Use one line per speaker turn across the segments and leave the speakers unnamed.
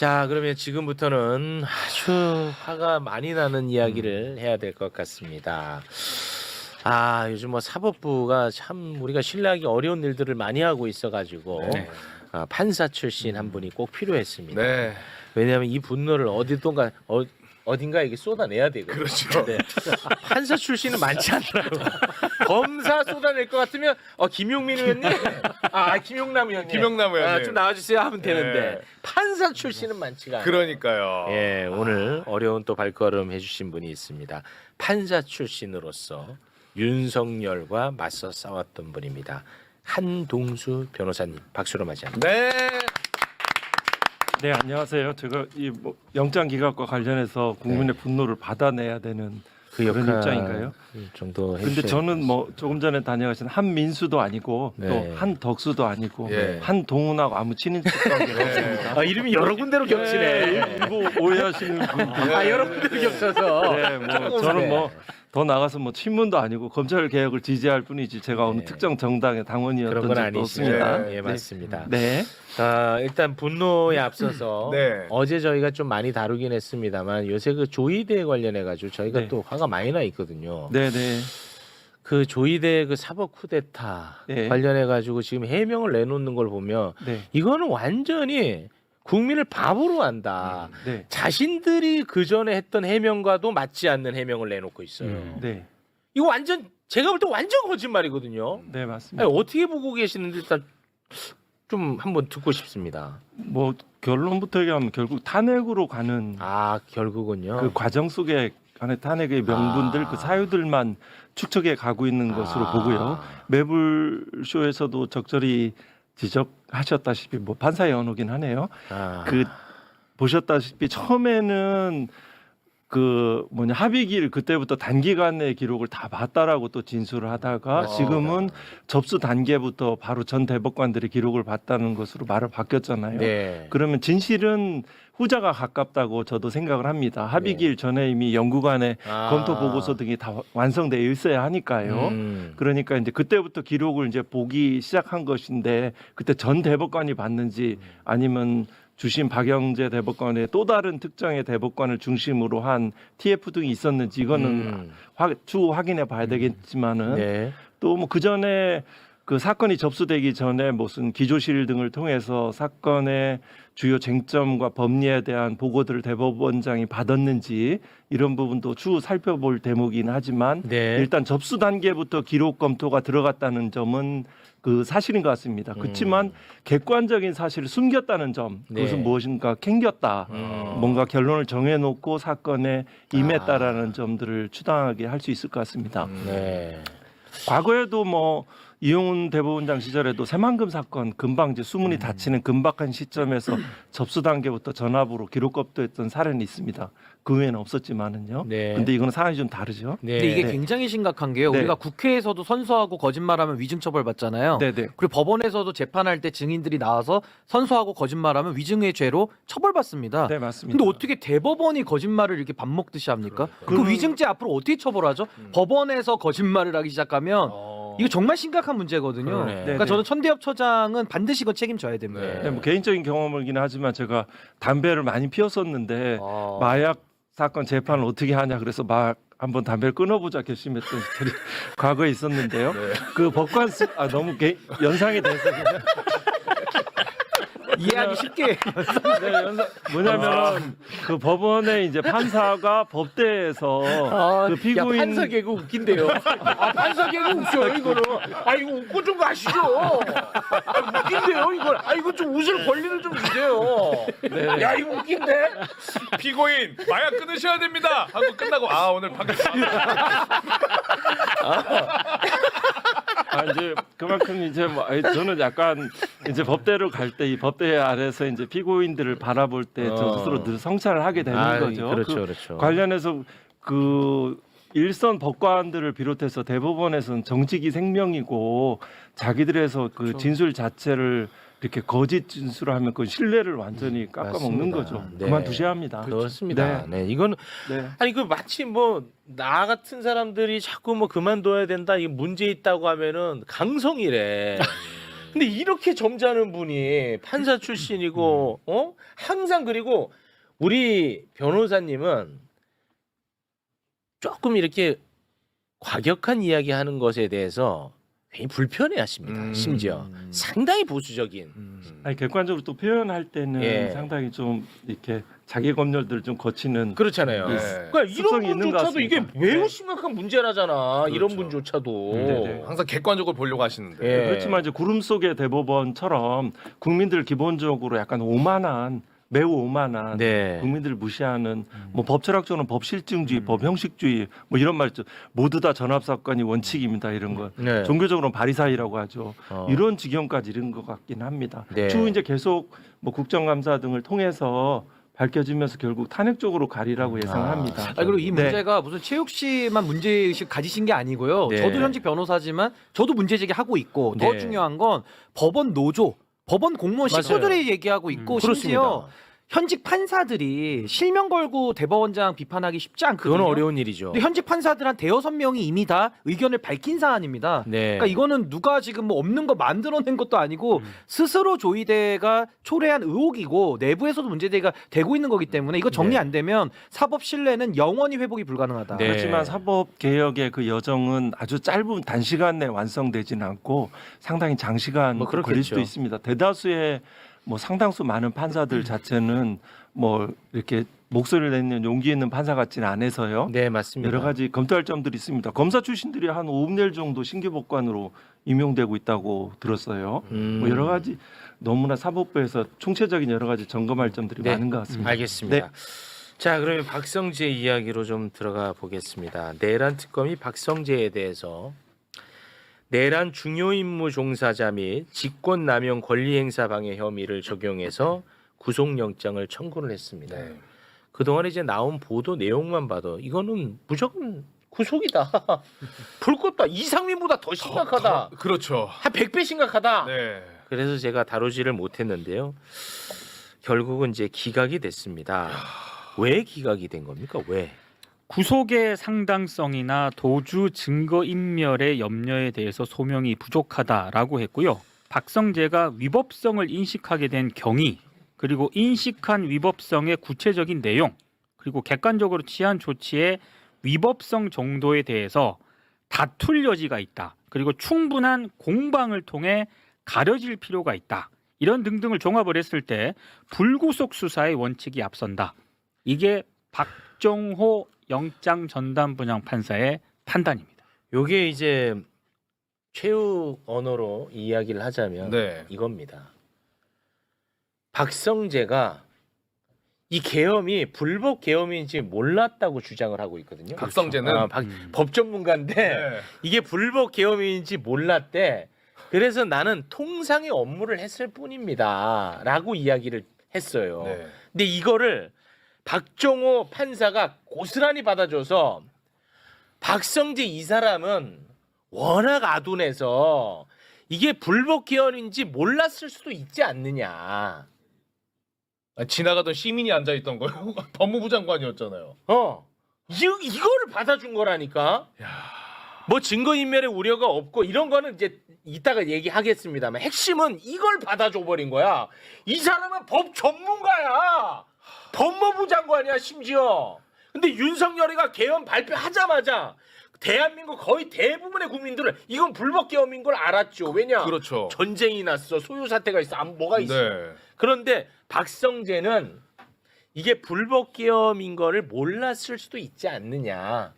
자, 그러면 지금부터는 아주 화가 많이 나는 이야기를 해야 될 것 같습니다. 아, 요즘 뭐 사법부가 참 우리가 신뢰하기 어려운 일들을 많이 하고 있어가지고
네.
아, 판사 출신 한 분이 꼭 필요했습니다.
네.
왜냐하면 이 분노를 어디든가 어, 어딘가에게 쏟아내야 되거든요.
그렇죠.
네. 판사 출신은 많지 않더라고. 검사 쏟아낼 것 같으면 어 김용민 의원님, 아 김용남 의원님,
김용남 의원님.
아, 좀 나와주세요 하면 되는데
네.
판사 출신은 많지가 않아요.
그러니까요.
예, 오늘 어려운 또 발걸음 해주신 분이 있습니다. 판사 출신으로서 윤석열과 맞서 싸웠던 분입니다. 한동수 변호사님 박수로 맞이합니다.
네.
네 안녕하세요. 제가 이 뭐 영장 기각과 관련해서 국민의 분노를 받아내야 되는
그
그런
역할
입장인가요?
정도
근데 저는 뭐 조금 전에 다녀가신 한민수도 아니고
네.
또 한덕수도 아니고
예.
한동훈하고 아무 친인척 관계가
네.
없습니다.
아, 이름이 여러 군데로 겹치네.
일부 오해하시는 분들.
아, 여러 군데로 겹쳐서.
네, 뭐 저는
네.
뭐 더 나가서 뭐 친문도 아니고 검찰 개혁을 지지할 뿐이지 제가 어느
네.
특정 정당의
그런
당원이었던
건
적도. 없습니다.
예,
네.
맞습니다.
네.
아, 일단 분노에 앞서서
네.
어제 저희가 좀 많이 다루긴 했습니다만 요새 그 조이대 관련해 가지고 저희가
네.
또 화가 많이 나 있거든요.
네, 네.
그 조이대 그 사법 쿠데타
네.
관련해 가지고 지금 해명을 내놓는 걸 보면
네.
이거는 완전히 국민을 바보로 한다.
네.
자신들이 그 전에 했던 해명과도 맞지 않는 해명을 내놓고 있어요.
음.
네.
이거 완전 제가 볼 때 완전 거짓말이거든요.
네, 맞습니다.
아니, 어떻게 보고 계시는지 일단 좀 한번 듣고 싶습니다.
뭐 결론부터 얘기하면 결국 탄핵으로 가는
아 결국은요.
그 과정 속에 안에 탄핵의 명분들
아.
그 사유들만 축적해 가고 있는 것으로
아.
보고요. 매불쇼에서도 적절히 지적 하셨다시피 뭐 판사의 언어긴 하네요.
아.
그 보셨다시피 처음에는 그 뭐냐 합의기일 그때부터 단기간의 기록을 다 봤다라고 또 진술을 하다가
아.
지금은 접수 단계부터 바로 전 대법관들의 기록을 봤다는 것으로 말을 바뀌었잖아요.
네.
그러면 진실은 후자가 가깝다고 저도 생각을 합니다. 합의기일 전에 이미 연구관의
네. 아.
검토 보고서 등이 다 완성되어 있어야 하니까요.
음.
그러니까 이제 그때부터 기록을 이제 보기 시작한 것인데 그때 전 대법관이 봤는지 아니면 주신 박영재 대법관의 또 다른 특정의 대법관을 중심으로 한 TF 등이 있었는지 이거는
음.
화- 추후 확인해 봐야 되겠지만은
네.
또 뭐 그 전에 그 사건이 접수되기 전에 무슨 기조실 등을 통해서 사건의 주요 쟁점과 법리에 대한 보고들을 대법원장이 받았는지 이런 부분도 추후 살펴볼 대목이긴 하지만
네.
일단 접수 단계부터 기록 검토가 들어갔다는 점은 그 사실인 것 같습니다. 그렇지만 객관적인 사실을 숨겼다는 점 그것은
음. 네.
무엇인가 캥겼다.
음.
뭔가 결론을 정해놓고 사건에 임했다라는
아.
점들을 추당하게 할 수 있을 것 같습니다.
네.
과거에도 뭐 이용훈 대법원장 시절에도 새만금 사건 금방 이제
음.
수문이 닫히는 금박한 시점에서 접수 단계부터 전압으로 기록 검토했던 사례는 있습니다. 그 외에는 없었지만은요.
네.
근데 이거는 상황이 좀 다르죠.
네.
근데 이게
네.
굉장히 심각한 게요.
네.
우리가 국회에서도 선서하고 거짓말하면 위증 처벌 받잖아요.
네 네.
그리고 법원에서도 재판할 때 증인들이 나와서 선서하고 거짓말하면 위증의 죄로 처벌받습니다.
네 맞습니다.
근데 어떻게 대법원이 거짓말을 이렇게 밥 먹듯이 합니까? 그 위증죄 앞으로 어떻게 처벌하죠? 법원에서 거짓말을 하기 시작하면
어.
이거 정말 심각한 문제거든요.
그러네.
그러니까
네,
저는 천대엽 처장은 반드시 이거 책임져야 됩니다.
네.
네, 뭐 개인적인 경험이긴 하지만 제가 담배를 많이 피웠었는데
어.
마약 사건 재판을 어떻게 하냐 그래서 막 한번 담배를 끊어보자 결심했던 시절이 과거에 있었는데요. 그 법관 수, 아 너무 개, 연상이 돼서 그냥
이해하기 쉽게
네, 뭐냐면 그 법원에 이제 판사가 법대에서
아,
그 피고인
야, 판사 개그 웃긴데요. 아, 판사 개그 웃겨요, 이거는. 아, 이거 웃고 좀 가시죠. 아, 웃긴데요, 이거. 아, 이거 좀 웃을 권리를 좀 주세요.
네.
야, 이거 웃긴데?
피고인 마약 끊으셔야 됩니다. 하고 끝나고 아 오늘 반갑습니다.
아 이제 그만큼 이제 뭐 아니, 저는 약간 이제 법대로 갈 때 이 법대 아래서 이제 피고인들을 바라볼 때 저
어.
스스로 늘 성찰을 하게 되는
아,
거죠.
그렇죠,
그
그렇죠.
관련해서 그 일선 법관들을 비롯해서 대법원에서는 정직이 생명이고 자기들에서 그
그렇죠.
진술 자체를 이렇게 거짓 진술을 하면 그 신뢰를 완전히 깎아먹는
맞습니다.
거죠.
네.
그만두셔야 합니다.
그렇습니다. 네. 이거는
네.
아니 그 마치 뭐 나 같은 사람들이 자꾸 뭐 그만둬야 된다 이게 문제 있다고 하면은 강성이래. 근데 이렇게 점잖은 분이 판사 출신이고 어 항상 그리고 우리 변호사님은 조금 이렇게 과격한 이야기하는 것에 대해서 굉장히 불편해하십니다.
음.
심지어 상당히 보수적인.
아니 객관적으로 또 표현할 때는
예.
상당히 좀 이렇게 자기 검열들 좀 거치는.
그렇잖아요.
네.
그러니까 이런
습성이 있는 것
분조차도 이게
같습니다.
매우
네.
심각한 문제라잖아. 이런
그렇죠.
분조차도.
네네.
항상 객관적으로 보려고 하시는데.
예.
그렇지만 이제 구름 속의 대법원처럼 국민들 기본적으로 약간 오만한 매우 오만한
네.
국민들을 무시하는 뭐 법철학적으로는 법실증주의,
음.
법형식주의 뭐 이런 말 있죠. 모두 다 전압 사건이 원칙입니다. 이런 거.
네.
종교적으로는 바리사이라고 하죠.
어.
이런 지경까지 이른 것 같긴 합니다.
네.
추후 이제 계속 뭐 국정감사 등을 통해서 밝혀지면서 결국 탄핵 쪽으로 가리라고 예상합니다.
아 그리고 이
네.
문제가 무슨 최욱 씨만 문제 의식 가지신 게 아니고요.
네.
저도 현직 변호사지만 저도 문제 제기하고 있고 더
네.
중요한 건 법원 노조, 법원 공무원
맞아요.
식구들이 얘기하고 있고
음,
심지어
그렇습니다.
현직 판사들이 실명 걸고 대법원장 비판하기 쉽지 않거든요.
그건 어려운 일이죠.
근데 현직 판사들 한 대여섯 명이 이미 다 의견을 밝힌 사안입니다.
네.
그러니까 이거는 누가 지금 뭐 없는 거 만들어낸 것도 아니고
음.
스스로 조의대가 초래한 의혹이고 내부에서도 문제제기가 되고 있는 거기 때문에 이거 정리
네.
안 되면 사법 신뢰는 영원히 회복이 불가능하다.
네.
하지만 사법 개혁의 그 여정은 아주 짧은 단시간 내에 완성되지는 않고 상당히 장시간
뭐
걸릴
그렇겠죠.
수도 있습니다. 대다수의 뭐 상당수 많은 판사들 자체는 뭐 이렇게 목소리를 내는 용기 있는 판사 같지는 않아서요.
네, 맞습니다.
여러 가지 검토할 점들이 있습니다. 검사 출신들이 한 5년 정도 신규 법관으로 임용되고 있다고 들었어요.
음.
뭐 여러 가지 너무나 사법부에서 총체적인 여러 가지 점검할 점들이
네.
많은 것 같습니다.
알겠습니다. 자, 그러면 박성재 이야기로 좀 들어가 보겠습니다. 내란 특검이 박성재에 대해서 내란 중요 임무 종사자 및 직권 남용 권리 행사 방해 혐의를 적용해서 구속영장을 청구를 했습니다.
네.
그동안 이제 나온 보도 내용만 봐도 이거는 무조건 구속이다. 볼 것도 이상민보다 더 심각하다.
더- 그렇죠.
한 100배 심각하다.
네.
그래서 제가 다루지를 못했는데요. 결국은 이제 기각이 됐습니다. 왜 기각이 된 겁니까? 왜?
구속의 상당성이나 도주 증거 인멸의 염려에 대해서 소명이 부족하다라고 했고요. 박성재가 위법성을 인식하게 된 경위, 그리고 인식한 위법성의 구체적인 내용, 그리고 객관적으로 취한 조치의 위법성 정도에 대해서 다툴 여지가 있다. 그리고 충분한 공방을 통해 가려질 필요가 있다. 이런 등등을 종합을 했을 때 불구속 수사의 원칙이 앞선다. 이게 박정호 영장 전담 분양 판사의 판단입니다.
요게 이제 최후 언어로 이야기를 하자면
네.
이겁니다. 박성재가 이 계엄이 불법 계엄인지 몰랐다고 주장을 하고 있거든요.
박성재는
아, 박-
음.
법 전문가인데
네.
이게 불법 계엄인지 몰랐대. 그래서 나는 통상의 업무를 했을 뿐입니다라고 이야기를 했어요.
네.
근데 이거를 박정호 판사가 고스란히 받아줘서 박성재 이 사람은 워낙 아둔해서 이게 불법 개헌인지 몰랐을 수도 있지 않느냐.
아, 지나가던 시민이 앉아 있던 거요. 법무부 장관이었잖아요.
어. 이, 이거를 받아준 거라니까. 뭐 증거인멸의 우려가 없고 이런 거는 이제 이따가 얘기하겠습니다만 핵심은 이걸 받아줘 버린 거야. 이 사람은 법 전문가야. 법무부 장관이야 심지어. 근데 윤석열이가 개헌 발표하자마자 대한민국 거의 대부분의 국민들은 이건 불법 계엄인 걸 알았죠. 왜냐?
그렇죠.
전쟁이 났어, 소요 사태가 있어, 안- 뭐가 있어.
네.
그런데 박성재는 이게 불법 계엄인 거를 몰랐을 수도 있지 않느냐.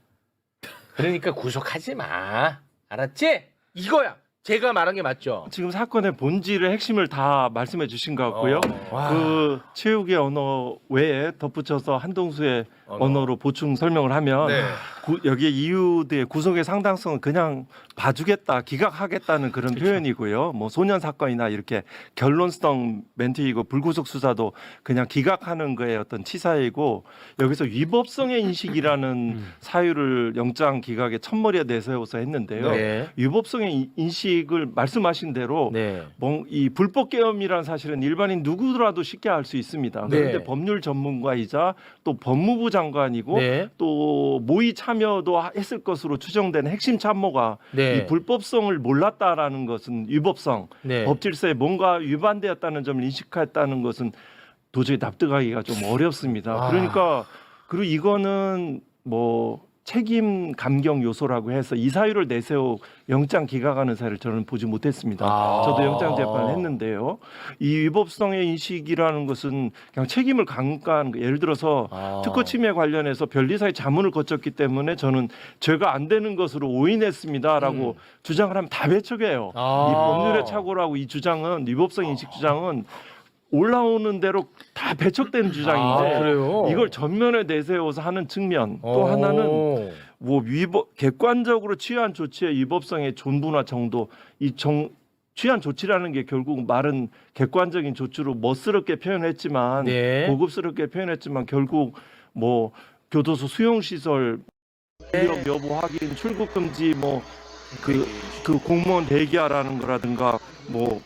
그러니까 구속하지 마. 알았지? 이거야. 제가 말한 게 맞죠.
지금 사건의 본질의 핵심을 다 말씀해 주신 것 같고요.
어,
그 체육의 언어 외에 덧붙여서 한동수의
언어.
로 보충 설명을 하면
네.
구, 여기에 이유들의 구속의 상당성은 그냥 봐주겠다, 기각하겠다는 그런 표현이고요. 뭐 소년 사건이나 이렇게 결론성 멘트이고 불구속 수사도 그냥 기각하는 거에 어떤 치사이고 여기서 위법성의 인식이라는 사유를 영장 기각의 첫머리에 내세워서 했는데요.
네.
위법성의 인- 인식 인식을 말씀하신 대로
네.
뭐, 이 불법 계엄이라는 사실은 일반인 누구라도 쉽게 알 수 있습니다. 그런데
네.
법률 전문가이자 또 법무부 장관이고
네.
또 모의 참여도 했을 것으로 추정되는 핵심 참모가
네.
이 불법성을 몰랐다라는 것은 위법성,
네.
법 질서에 뭔가 위반되었다는 점을 인식했다는 것은 도저히 납득하기가 좀 어렵습니다.
아.
그러니까 그리고 이거는 뭐 책임 감경 요소라고 해서 이 사유를 내세워 영장 기각하는 사유를 저는 보지 못했습니다.
아.
저도 영장 재판을 했는데요. 이 위법성의 인식이라는 것은 그냥 책임을 강구한 거. 예를 들어서
아.
특허 침해 관련해서 변리사의 자문을 거쳤기 때문에 저는 죄가 안 되는 것으로 오인했습니다라고
음.
주장을 하면 다 배척해요.
아.
이 법률의 착오라고 이 주장은 위법성 인식 주장은 올라오는 대로 다 배척되는 주장인데
아, 그래요?
이걸 전면에 내세워서 하는 측면 또
오.
하나는 뭐 위법 객관적으로 취한 조치의 위법성의 존부나 정도 이정 취한 조치라는 게 결국 말은 객관적인 조치로 멋스럽게 표현했지만
네.
고급스럽게 표현했지만 결국 뭐 교도소 수용 시설 위험 여부 확인 출국 금지 뭐 그 그 공무원 대기하라는 거라든가 뭐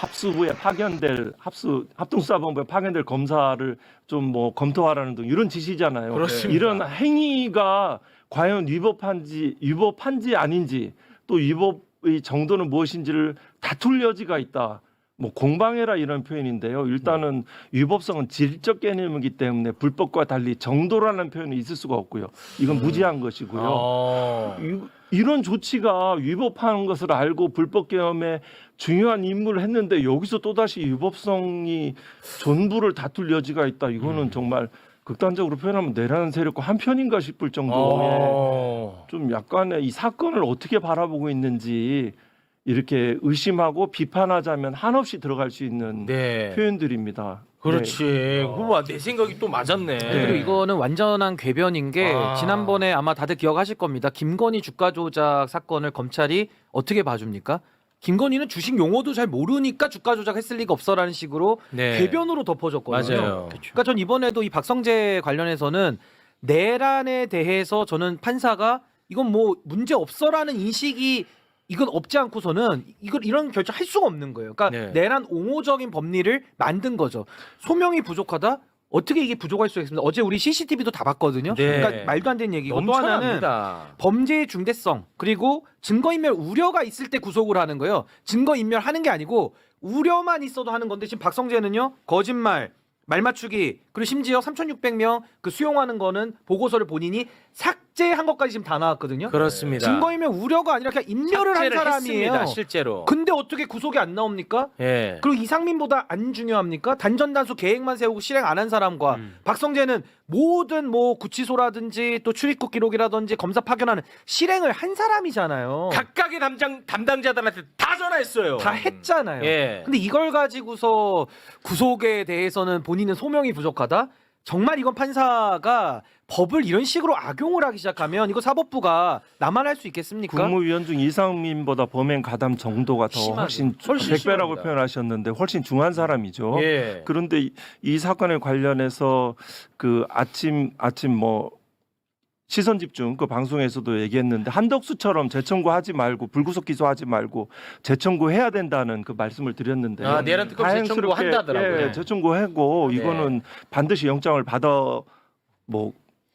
합수부에 파견될 합수 합동수사본부에 파견될 검사를 좀 뭐 검토하라는 등 이런 지시잖아요.
그렇습니다.
이런 행위가 과연 위법한지 위법한지 아닌지 또 위법의 정도는 무엇인지를 다툴 여지가 있다. 뭐 공방해라 이런 표현인데요. 일단은 위법성은 질적 개념이기 때문에 불법과 달리 정도라는 표현이 있을 수가 없고요. 이건 무지한 것이고요.
어.
이- 이런 조치가 위법한 것을 알고 불법 계엄에 중요한 임무를 했는데 여기서 또다시 위법성이 존부를 다툴 여지가 있다. 이거는
음.
정말 극단적으로 표현하면 내라는 세력과 한편인가 싶을 정도의
어.
좀 약간의 이 사건을 어떻게 바라보고 있는지 이렇게 의심하고 비판하자면 한없이 들어갈 수 있는
네.
표현들입니다.
그렇지.
네.
그거 내 생각이 또 맞았네.
그리고 이거는 완전한 궤변인 게
아.
지난번에 아마 다들 기억하실 겁니다. 김건희 주가 조작 사건을 검찰이 어떻게 봐줍니까? 김건희는 주식 용어도 잘 모르니까 주가 조작했을 리가 없어라는 식으로
네.
궤변으로 덮어졌거든요.
맞아요.
그러니까 전 이번에도 이 박성재 관련해서는 내란에 대해서 저는 판사가 이건 뭐 문제 없어라는 인식이 이건 없지 않고서는 이걸 이런 결정 할 수가 없는 거예요. 그러니까
네.
내란 옹호적인 법리를 만든 거죠. 소명이 부족하다. 어떻게 이게 부족할 수가 있습니다. 어제 우리 CCTV도 다 봤거든요.
네.
그러니까 말도 안 되는 얘기고 또 하나는. 범죄의 중대성 그리고 증거인멸 우려가 있을 때 구속을 하는 거예요. 증거인멸 하는 게 아니고 우려만 있어도 하는 건데 지금 박성재는요 거짓말, 말 맞추기 그리고 심지어 3,600명 그 수용하는 거는 보고서를 본인이 삭제한 것까지 지금 다 나왔거든요.
그렇습니다.
증거인멸 우려가 아니라 그냥 인멸을 한
삭제를
사람이에요.
했습니다, 실제로.
근데 어떻게 구속이 안 나옵니까?
예.
그리고 이상민보다 안 중요합니까? 단전 단수 계획만 세우고 실행 안 한 사람과
음.
박성재는 모든 뭐 구치소라든지 또 출입국 기록이라든지 검사 파견하는 실행을 한 사람이잖아요.
각각의 담당 담당자들한테 다 전화했어요.
다 했잖아요.
예.
근데 이걸 가지고서 구속에 대해서는 본인은 소명이 부족하다? 정말 이건 판사가 법을 이런 식으로 악용을 하기 시작하면 이거 사법부가 나만 할 수 있겠습니까?
국무위원 중 이상민보다 범행 가담 정도가 더
심하죠.
훨씬
훨씬
백배라고
심합니다.
표현하셨는데 훨씬 중한 사람이죠.
예.
그런데 이, 이 사건에 관련해서 그 아침 아침 뭐 시선 집중 그 방송에서도 얘기했는데 한덕수처럼 재청구하지 말고 불구속 기소하지 말고 재청구해야 된다는 그 말씀을 드렸는데
아, 내란 특검 재청구 한다더라고요.
예, 재청구하고
네.
이거는 반드시 영장을 받아 뭐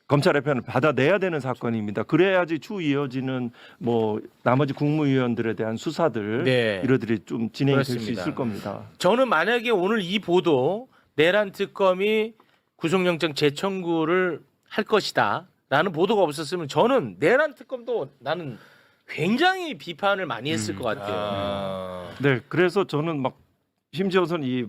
검찰의 편을 받아내야 되는 사건입니다. 그래야지 추후 이어지는 뭐 나머지 국무위원들에 대한 수사들
네.
이러들이 좀 진행이 될 수. 있을 겁니다.
저는 만약에 오늘 이 보도 내란 특검이 구속영장 재청구를 할 것이다. 라는 보도가 없었으면 저는 내란 특검도 나는 굉장히 비판을 많이 했을
음.
것 같아요.
아.
네, 그래서 저는 막 심지어서는 이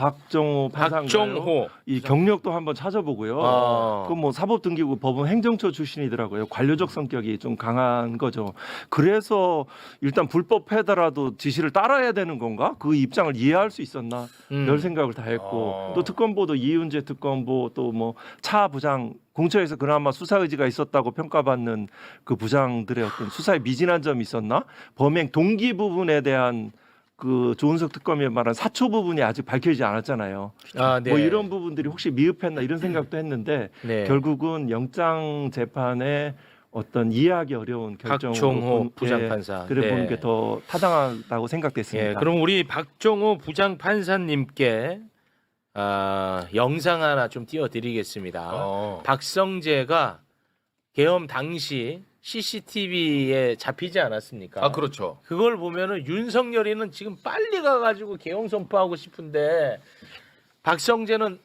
박 박정호 판사인가요?
박정호.
이 경력도 한번 찾아보고요.
어.
그뭐 사법 등기부 법원 행정처 출신이더라고요. 관료적 성격이 좀 강한 거죠. 그래서 일단 불법하더라도 지시를 따라야 되는 건가? 그 입장을 이해할 수 있었나?
음.
별 생각을 다 했고
어.
또 특검보도 이윤재 특검보 또 뭐 차 부장 공처에서 그나마 수사 의지가 있었다고 평가받는 그 부장들의 어떤 수사에 미진한 점이 있었나? 범행 동기 부분에 대한 그 조은석 특검이 말한 사초 부분이 아직 밝혀지지 않았잖아요.
아, 네.
뭐 이런 부분들이 혹시 미흡했나 이런 생각도 했는데
네.
결국은 영장 재판에 어떤 이해하기 어려운 결정으로
박종호
본-
부장판사.
예, 그래
네.
보는 게 더 타당하다고 생각됐습니다.
예, 그럼 우리 박종호 부장판사님께 아, 영상 하나 좀 띄워드리겠습니다.
어.
박성재가 계엄 당시 CCTV에 잡히지 않았습니까?
아 그렇죠.
그걸 보면은 윤석열이는 지금 빨리 가가지고 계엄 선포하고 싶은데 박성재는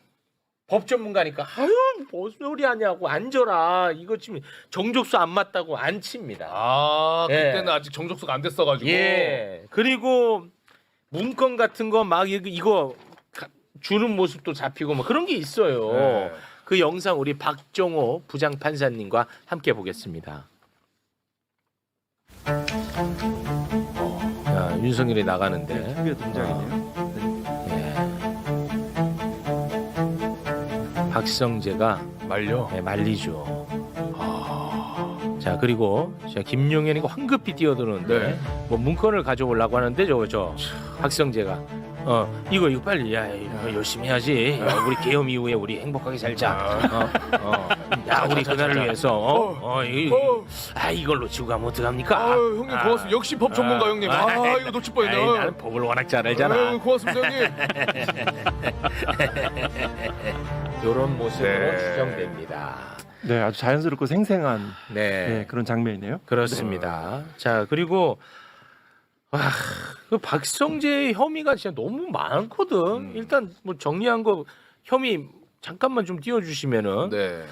법 전문가니까 아유 무슨 소리 하냐고 앉아라 이거 지금 정족수 안 맞다고 안 칩니다.
아
예.
그때는 아직 정족수가 안 됐어가지고.
예 그리고 문건 같은 거 막 이거, 가- 주는 모습도 잡히고 뭐 그런 게 있어요.
네.
그 영상 우리 박종호 부장 판사님과 함께 보겠습니다. 윤석열이 나가는데
특유의 동작이네요.
예. 박성재가
말려.
예, 말리죠. 자 그리고 자, 김용현이가 황급히 뛰어드는데
네.
뭐 문건을 가져오려고 하는데 저거 저 박성재가 어 이거 이거 빨리 야 이거 열심히 해야지 야, 우리 계엄 이후에 우리 행복하게 살자 어, 어. 야 우리 그날을 위해서 어, 어, 이,
어.
아 이걸 놓치고 가면 어떡합니까
아유 형님 고맙습니다. 역시 법 전문가
아.
형님. 아 이거 놓칠 뻔했네.
아이, 나는 법을 워낙 잘 알잖아
아유, 고맙습니다 형님.
이런 모습으로
네.
추정됩니다
네, 아주 자연스럽고 생생한
네
네, 그런 장면이네요.
그렇습니다. 자 그리고 와, 그 박성재 혐의가 진짜 너무 많거든.
음.
일단 뭐 정리한 거 혐의 잠깐만 좀 띄워주시면은.
네.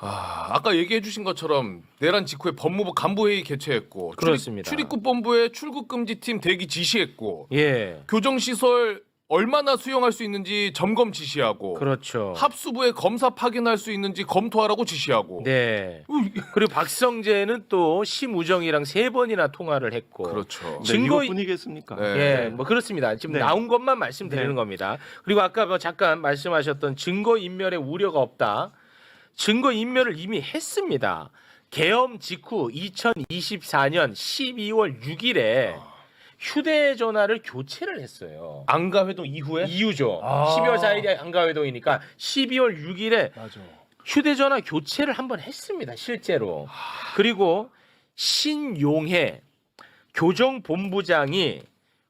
아, 아까 얘기해 주신 것처럼 내란 직후에 법무부 간부회의 개최했고
그렇습니다.
출입, 국 본부에 출국 금지팀 대기 지시했고
예,
교정 시설 얼마나 수용할 수 있는지 점검 지시하고
그렇죠.
합수부에 검사 파견할 수 있는지 검토하라고 지시하고
네. 그리고 박성재는 또 심우정이랑 세 번이나 통화를 했고.
그렇죠.
네,
증거-
이것뿐이겠습니까?
네.
예, 뭐 그렇습니다. 지금
네.
나온 것만 말씀드리는
네.
겁니다. 그리고 아까 뭐 잠깐 말씀하셨던 증거 인멸의 우려가 없다. 증거 인멸을 이미 했습니다. 계엄 직후 2024년 12월 6일에 휴대전화를 교체를 했어요.
안가 회동 이후에
이유죠.
아.
12월 4일이 안가회동이니까 12월 6일에
맞아.
휴대전화 교체를 한번 했습니다. 실제로. 그리고 신용해 교정본부장이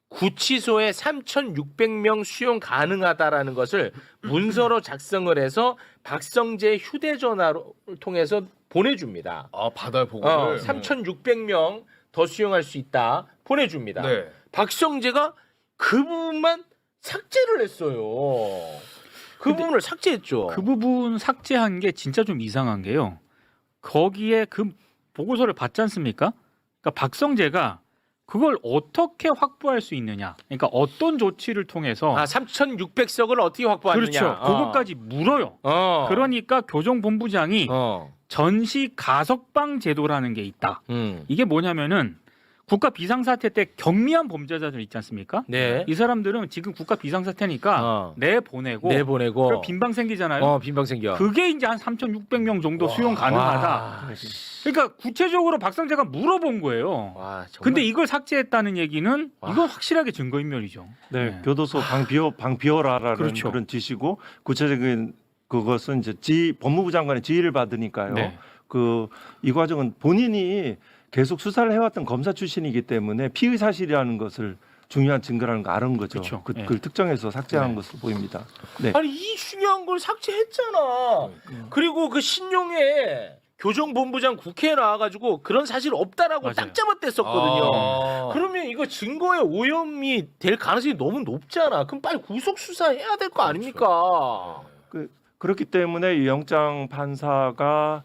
구치소에 3,600명 수용 가능하다라는 것을 문서로 작성을 해서 박성재 휴대전화로 통해서 보내줍니다.
아 바다의 보고를
어, 3,600명 더 수용할 수 있다 보내줍니다.
네.
박성재가 그 부분만 삭제를 했어요. 그
근데
부분을 삭제했죠.
그 부분 삭제한 게 진짜 좀 이상한 게요. 거기에 그 보고서를 받지 않습니까? 그러니까 박성재가 그걸 어떻게 확보할 수 있느냐? 그러니까 어떤 조치를 통해서
아 3,600석을 어떻게 확보하느냐?
그렇죠.
어.
그것까지 물어요.
어.
그러니까 교정본부장이
어.
전시 가석방 제도라는 게 있다.
음.
이게 뭐냐면은 국가 비상사태 때 경미한 범죄자들 있지 않습니까?
네.
이 사람들은 지금 국가 비상사태니까
어.
내보내고
내보내고.
그럼 빈방 생기잖아요.
어 빈방 생겨.
그게 이제 한 3,600명 정도 수용 가능하다.
와,
그러니까 구체적으로 박성재가 물어본 거예요.
와 정말.
근데 이걸 삭제했다는 얘기는
와.
이건 확실하게 증거인멸이죠.
네,
네.
교도소 방 비워 방 비워라라는
그렇죠.
그런 지시고 구체적인 그것은 이제 지 법무부 장관의 지휘를 받으니까요.
네.
그 이 과정은 본인이 계속 수사를 해왔던 검사 출신이기 때문에 피의 사실이라는 것을 중요한 증거라는 거 알은 거죠.
그렇죠.
그,
네.
그걸 특정해서 삭제한
네.
것으로 보입니다. 네.
아니 이 중요한 걸 삭제했잖아. 그리고 그 신용에 교정본부장 국회에 나와가지고 그런 사실 없다라고
맞아요.
딱 잡아댔었거든요.
아.
그러면 이거 증거의 오염이 될 가능성이 너무 높잖아. 그럼 빨리 구속 수사해야 될 거 아닙니까?
그렇기 때문에 이 영장 판사가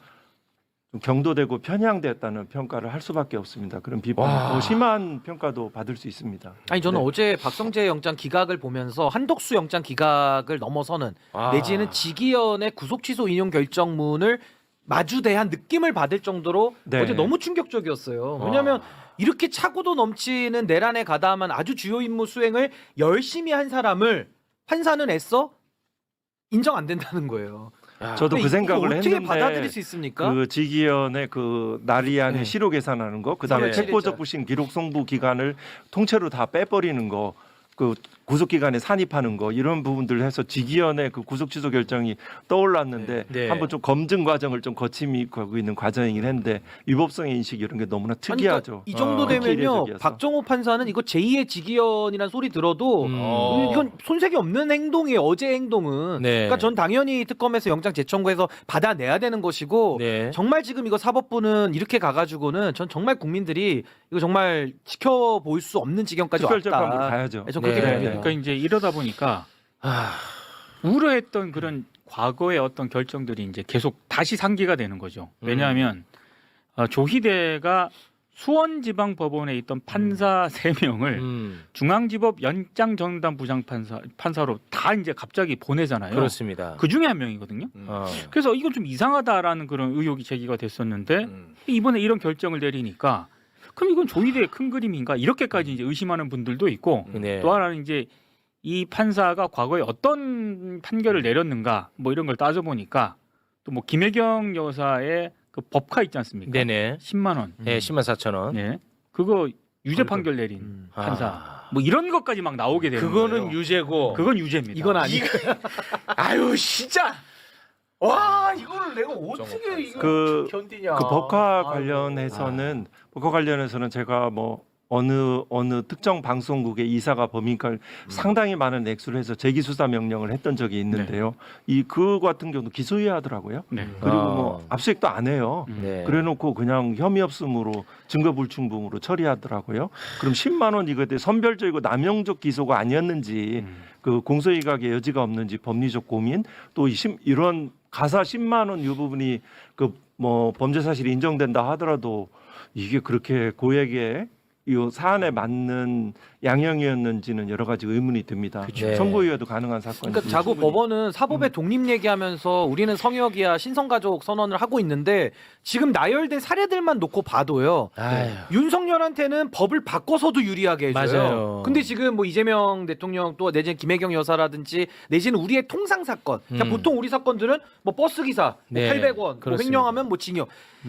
좀 경도되고 편향됐다는 평가를 할 수밖에 없습니다. 그런 비판
와.
더 심한 평가도 받을 수 있습니다.
아니 저는
네.
어제 박성재 영장 기각을 보면서 한덕수 영장 기각을 넘어서는
아.
내지는 지기현의 구속 취소 인용 결정문을 마주대한 느낌을 받을 정도로
네.
어제 너무 충격적이었어요. 왜냐하면
아.
이렇게 차고도 넘치는 내란에 가담한 아주 주요 임무 수행을 열심히 한 사람을 판사는 애써 인정 안 된다는 거예요.
야.
저도 그 생각을
어떻게
했는데
받아들일 수 있습니까?
그 지기현의 그 나리안의
네.
시로 계산하는 거, 그다음에
네.
체포적 부심 기록 송부 기간을 통째로 다 빼버리는 거, 그 구속기관에 산입하는 거 이런 부분들 해서 지기현의 그 구속 취소 결정이 떠올랐는데
네. 네.
한번 좀 검증 과정을 좀 거침이 가고 있는 과정이긴 한데 위법성의 인식 이런 게 너무나
아니,
특이하죠.
그러니까 이 정도
어.
되면요. 박정호 판사는 이거 제2의 직위원이라는 소리 들어도
음.
어.
이건 손색이 없는 행동이에요. 어제 행동은.
네.
그러니까 전 당연히 특검에서 영장 재청구해서 받아내야 되는 것이고
네.
정말 지금 이거 사법부는 이렇게 가가지고는 전 정말 국민들이 이거 정말 지켜볼 수 없는 지경까지
특별재판으로
왔다.
가야죠.
네, 저 그렇게
네.
봅니다.
그러니까 이제 이러다 보니까
아,
우려했던 그런 과거의 어떤 결정들이 이제 계속 다시 상기가 되는 거죠. 왜냐하면 어, 조희대가 수원지방법원에 있던 판사 세 명을
음,
중앙지법 연장전담 부장판사 판사로 다 이제 갑자기 보내잖아요.
그렇습니다.
그 중에 한 명이거든요.
음.
어.
그래서 이건 좀 이상하다라는 그런 의혹이 제기가 됐었는데
음.
이번에 이런 결정을 내리니까 그럼 이건 조희대의 큰 그림인가 이렇게까지 이제 의심하는 분들도 있고
네.
또 하나는 이제 이 판사가 과거에 어떤 판결을 내렸는가 뭐 이런 걸 따져 보니까 또 뭐 김혜경 여사의 그 법카 있지 않습니까?
네네.
10만 원.
네, 10만 4천 원.
네. 그거 유죄. 판결 내린
음.
판사.
아.
뭐 이런 것까지 막 나오게 되는
그거는
거예요.
유죄고.
그건 유죄입니다.
이건 아니.
아유 진짜. 와 이거를 내가 어떻게 이거
그-
견디냐.
그 법화
아이고.
관련해서는 법화 관련해서는 제가 뭐 어느 어느 특정 방송국의 이사가 범인과 상당히 많은 액수를 해서 재기 수사 명령을 했던 적이 있는데요. 이 그 같은 경우도 기소유예하더라고요.
네.
그리고
아.
뭐 압수액도 안 해요.
음.
네.
그래놓고 그냥 혐의 없음으로 증거 불충분으로 처리하더라고요. 그럼 10만 원 이거 선별적이고 남용적 기소가 아니었는지
음.
그 공소이각의 여지가 없는지 법리적 고민 또 이런 가사 10만 원 이 부분이 그 뭐 범죄 사실이 인정된다 하더라도 이게 그렇게 고액의 이 사안에 맞는 양형이었는지는 여러 가지 의문이 듭니다.
그쵸.
선고유예도 가능한 사건.
그러니까 자꾸 법원은 사법의 독립 얘기하면서 우리는 성역이야 신성가족 선언을 하고 있는데 지금 나열된 사례들만 놓고 봐도요.
아유.
윤석열한테는 법을 바꿔서도 유리하게 해줘요.
맞아요.
근데 지금 뭐 이재명 대통령 또 내지는 김혜경 여사라든지 내지는 우리의 통상 사건. 그러니까
음.
보통 우리 사건들은 뭐 버스 기사 뭐
네,
800원, 뭐
그렇습니다.
횡령하면 뭐 징역.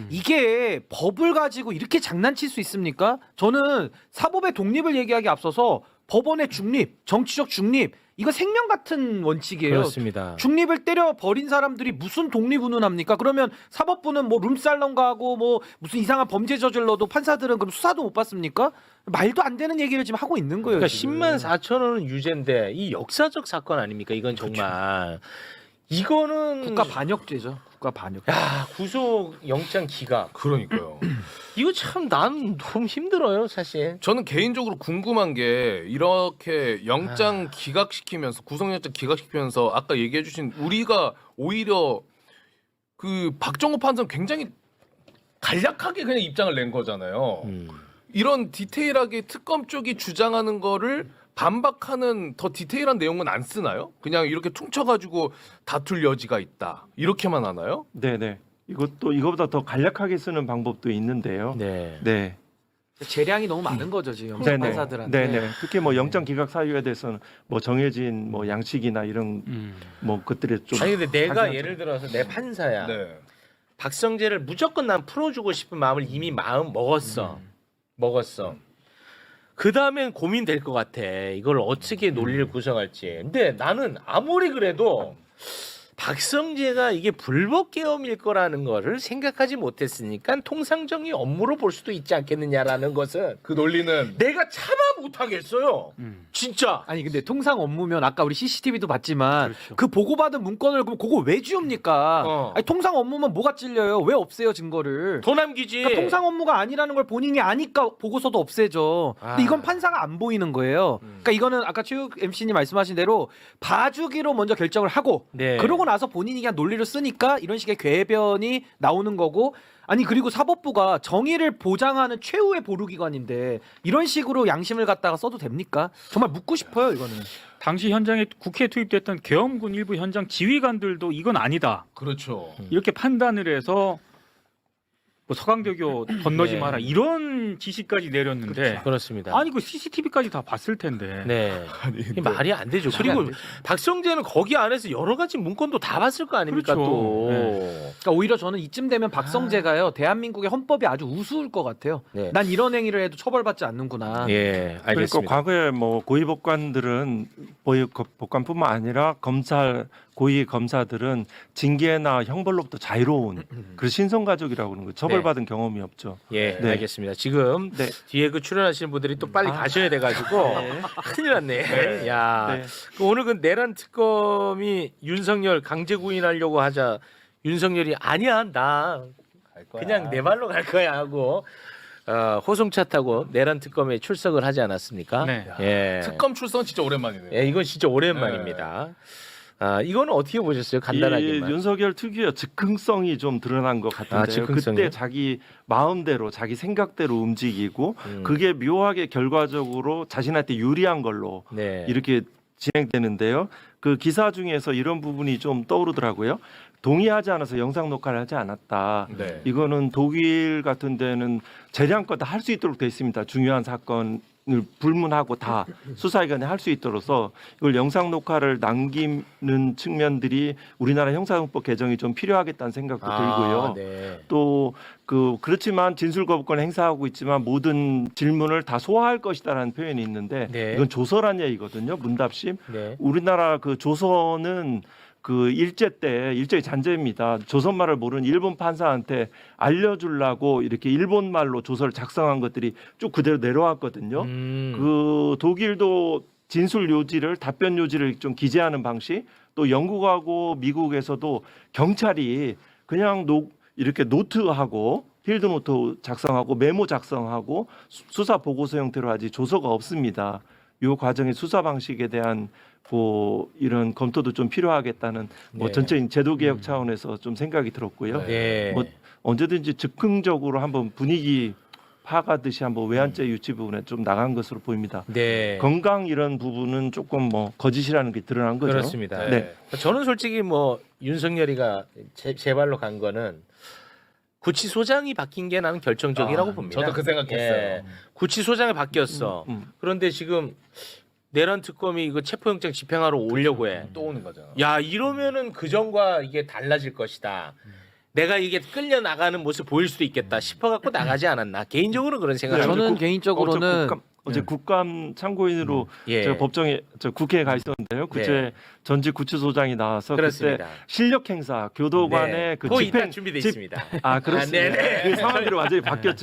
이게 법을 가지고 이렇게 장난칠 수 있습니까? 저는 사법의 독립을 얘기하기 앞서서 법원의 중립, 정치적 중립 이거 생명 같은 원칙이에요.
그렇습니다.
중립을 때려 버린 사람들이 무슨 독립운운합니까? 그러면 사법부는 뭐 룸살롱 가고 뭐 무슨 이상한 범죄 저질러도 판사들은 그럼 수사도 못 받습니까? 말도 안 되는 얘기를 지금 하고 있는 거예요.
그러니까
지금.
10만 4천 원은 유죄인데 이 역사적 사건 아닙니까? 이건 정말 이거는
국가 반역죄죠. 국가 반역.
야 구속 영장 기각
그러니까요.
이거 참 난 너무 힘들어요 사실.
저는 개인적으로 궁금한 게 이렇게 영장 기각시키면서 구속영장 기각시키면서 아까 얘기해주신 우리가 오히려 그 박정호 판사는 굉장히 간략하게 그냥 입장을 낸 거잖아요.
음.
이런 디테일하게 특검 쪽이 주장하는 거를 반박하는 더 디테일한 내용은 안 쓰나요? 그냥 이렇게 퉁쳐가지고 다툴 여지가 있다 이렇게만 하나요?
네네. 이것도 이거보다 더 간략하게 쓰는 방법도 있는데요.
네.
네.
재량이 너무 많은 거죠 지금
네네.
판사들한테.
네네. 특히 뭐 영장 기각 사유에 대해서는 뭐 정해진 뭐 양식이나 이런
음.
뭐 것들에 좀
아니 근데 내가. 예를 들어서 내 판사야.
네.
박성재를 무조건 난 풀어주고 싶은 마음을 이미 마음 먹었어. 먹었어. 그 다음엔 고민될 것 같아. 이걸 어떻게 논리를 구성할지. 근데 나는 아무리 그래도 박성재가 이게 불법 계엄일 거라는 거를 생각하지 못했으니까 통상정의 업무로 볼 수도 있지 않겠느냐라는 것은
그 논리는
내가 참아 못하겠어요.
음.
진짜.
아니 근데 통상 업무면 아까 우리 CCTV도 봤지만
그렇죠.
그 보고받은 문건을 그럼 그거 왜 지웁니까?
어.
아니 통상 업무면 뭐가 찔려요? 왜 없애요 증거를?
더 남기지.
그러니까 통상 업무가 아니라는 걸 본인이 아니까 보고서도 없애죠. 근데
아.
이건 판사가 안 보이는 거예요. 그러니까 이거는 아까 최욱 MC님 말씀하신 대로 봐주기로 먼저 결정을 하고
네.
그러고 나서 본인이 그냥 논리를 쓰니까 이런 식의 궤변이 나오는 거고 아니 그리고 사법부가 정의를 보장하는 최후의 보루기관인데 이런 식으로 양심을 갖다가 써도 됩니까? 정말 묻고 싶어요 이거는.
당시 현장에 국회에 투입됐던 계엄군 일부 현장 지휘관들도 이건 아니다
그렇죠.
이렇게 판단을 해서 뭐 서강대교 건너지
네.
마라 이런 지시까지 내렸는데
그렇습니다.
아니 그 CCTV까지 다 봤을 텐데.
네.
아니,
이게 말이 안 되죠. 그리고. 박성재는 거기 안에서 여러 가지 문건도 다 봤을 거 아닙니까
그렇죠.
또.
그러니까 오히려 저는 이쯤 되면 박성재가요 대한민국의 헌법이 아주 우스울 것 같아요.
네.
난 이런 행위를 해도 처벌받지 않는구나.
예,
그러니까
알겠습니다.
과거에 뭐 고위 법관들은 고위 거- 법관뿐만 아니라 검찰 고위 검사들은 징계나 형벌로부터 자유로운 그 신성 가족이라고 하는 거 처벌받은 경험이 없죠.
예,
네.
알겠습니다. 지금
네.
뒤에 그 출연하시는 분들이 또 빨리
아.
가셔야 돼가지고 큰일 났네. 야,
네.
그 오늘 그 내란 특검이 윤석열 강제 구인하려고 하자 윤석열이 아니야 나 그냥 내 발로 갈 거야 하고 어, 호송차 타고 내란 특검에 출석을 하지 않았습니까?
네.
예.
특검 출석 진짜 오랜만이네요.
예, 이건 진짜 오랜만입니다. 아, 이거는 어떻게 보셨어요?
이
간단하게만.
윤석열 특유의 즉흥성이 좀 드러난 것 같은데요.
아, 즉흥성이요?
그때 자기 마음대로 자기 생각대로 움직이고
음.
그게 묘하게 결과적으로 자신한테 유리한 걸로
네.
이렇게 진행되는데요. 그 기사 중에서 이런 부분이 좀 떠오르더라고요. 동의하지 않아서 영상 녹화를 하지 않았다.
네.
이거는 독일 같은 데는 재량껏 다 할 수 있도록 돼 있습니다. 중요한 사건을 불문하고 다 수사기관에 할 수 있도록서 이걸 영상 녹화를 남기는 측면들이 우리나라 형사형법 개정이 좀 필요하겠다는 생각도 들고요.
아, 네.
또 그 그렇지만 진술 거부권 행사하고 있지만 모든 질문을 다 소화할 것이다라는 표현이 있는데
네.
이건 조서란 얘기거든요. 문답심.
네.
우리나라 그 조선은 그 일제 때 일제의 잔재입니다. 조선말을 모르는 일본 판사한테 알려주려고 이렇게 일본 말로 조서를 작성한 것들이 쭉 그대로 내려왔거든요.
음.
그 독일도 진술 요지를 답변 요지를 좀 기재하는 방식 또 영국하고 미국에서도 경찰이 그냥 노, 이렇게 노트하고 필드 노트 작성하고 메모 작성하고 수- 수사 보고서 형태로 하지 조서가 없습니다. 이 과정의 수사 방식에 대한 뭐 이런 검토도 좀 필요하겠다는 뭐
네.
전체적인 제도 개혁 차원에서 좀 생각이 들었고요.
네.
뭐 언제든지 즉흥적으로 한번 분위기 파가듯이 한번 외환죄 유치 부분에 좀 나간 것으로 보입니다.
네.
건강 이런 부분은 조금 뭐 거짓이라는 게 드러난 거죠.
그렇습니다.
네.
저는 솔직히 뭐 윤석열이가 제, 제 발로 간 거는 구치소장이 바뀐 게 나는 결정적이라고
아,
봅니다.
저도 그 생각했어요.
예. 구치소장이 바뀌었어.
음.
그런데 지금 내란 특검이 이거 체포영장 집행하러 오려고 해.
또 오는 거잖아.
야 이러면은 그 전과 이게 달라질 것이다. 내가 이게 끌려 나가는 모습 보일 수도 있겠다 싶어갖고 나가지 않았나. 개인적으로 그런 생각을
네.
저는
국-
개인적으로는
어제 국감, 어제 국감 참고인으로
예.
제가 법정에 저 국회에 가 있었는데요. 그때
네.
전직 구치소장이 나와서 그때
그렇습니다.
실력 행사 교도관의
네.
그
그거
집행
준비돼
집-
있습니다.
아 그렇습니다.
아, 네네.
그 상황들이 완전히 바뀌었죠.